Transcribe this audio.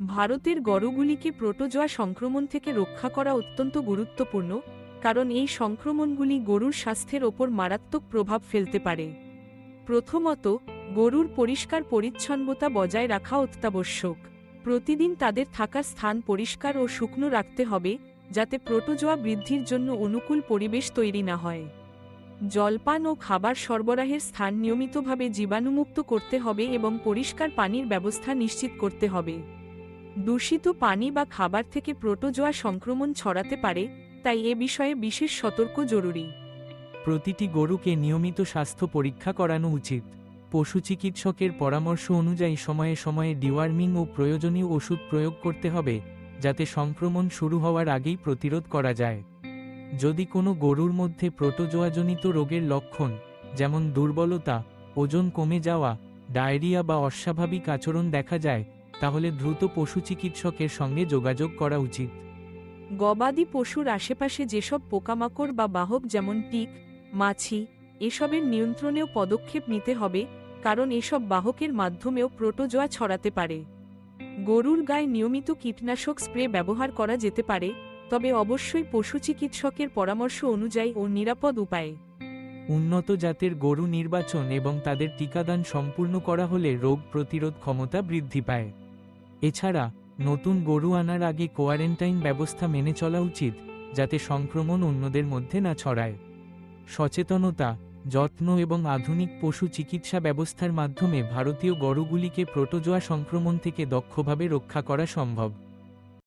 ভারতের গরুগুলিকে প্রোটোজোয়া সংক্রমণ থেকে রক্ষা করা অত্যন্ত গুরুত্বপূর্ণ, কারণ এই সংক্রমণগুলি গরুর স্বাস্থ্যের ওপর মারাত্মক প্রভাব ফেলতে পারে। প্রথমত, গরুর পরিষ্কার পরিচ্ছন্নতা বজায় রাখা অত্যাবশ্যক। প্রতিদিন তাদের থাকার স্থান পরিষ্কার ও শুকনো রাখতে হবে, যাতে প্রোটোজোয়া বৃদ্ধির জন্য অনুকূল পরিবেশ তৈরি না হয়। জলপান ও খাবার সরবরাহের স্থান নিয়মিতভাবে জীবাণুমুক্ত করতে হবে এবং পরিষ্কার পানির ব্যবস্থা নিশ্চিত করতে হবে। দূষিত পানি বা খাবার থেকে প্রোটোজোয়া সংক্রমণ ছড়াতে পারে, তাই এ বিষয়ে বিশেষ সতর্ক জরুরি। প্রতিটি গরুকে নিয়মিত স্বাস্থ্য পরীক্ষা করানো উচিত। পশু চিকিৎসকের পরামর্শ অনুযায়ী সময়ে সময়ে ডিওয়ার্মিং ও প্রয়োজনীয় ওষুধ প্রয়োগ করতে হবে, যাতে সংক্রমণ শুরু হওয়ার আগেই প্রতিরোধ করা যায়। যদি কোনো গরুর মধ্যে প্রোটোজোয়াজনিত রোগের লক্ষণ, যেমন দুর্বলতা, ওজন কমে যাওয়া, ডায়রিয়া বা অস্বাভাবিক আচরণ দেখা যায় তাহলে দ্রুত পশু চিকিৎসকের সঙ্গে যোগাযোগ করা উচিত। গবাদি পশুর আশেপাশে যেসব পোকামাকড় বা বাহক যেমন টিক মাছি এসবের নিয়ন্ত্রণেও পদক্ষেপ নিতে হবে কারণ এসব বাহকের মাধ্যমেও প্রোটোজোয়া ছড়াতে পারে। গরুর গায়ে নিয়মিত কীটনাশক স্প্রে ব্যবহার করা যেতে পারে তবে অবশ্যই পশু চিকিৎসকের পরামর্শ অনুযায়ী ও নিরাপদ উপায়ে। উন্নত জাতের গরু নির্বাচন এবং তাদের টিকাদান সম্পূর্ণ করা হলে রোগ প্রতিরোধ ক্ষমতা বৃদ্ধি পায়। এছাড়া, নতুন গরু আনার আগে কোয়ারেন্টাইন ব্যবস্থা মেনে চলা উচিত, যাতে সংক্রমণ অন্যদের মধ্যে না ছড়ায়। সচেতনতা, যত্ন এবং আধুনিক পশু চিকিৎসা ব্যবস্থার মাধ্যমে ভারতীয় গরুগুলিকে প্রোটোজোয়া সংক্রমণ থেকে দক্ষভাবে রক্ষা করা সম্ভব।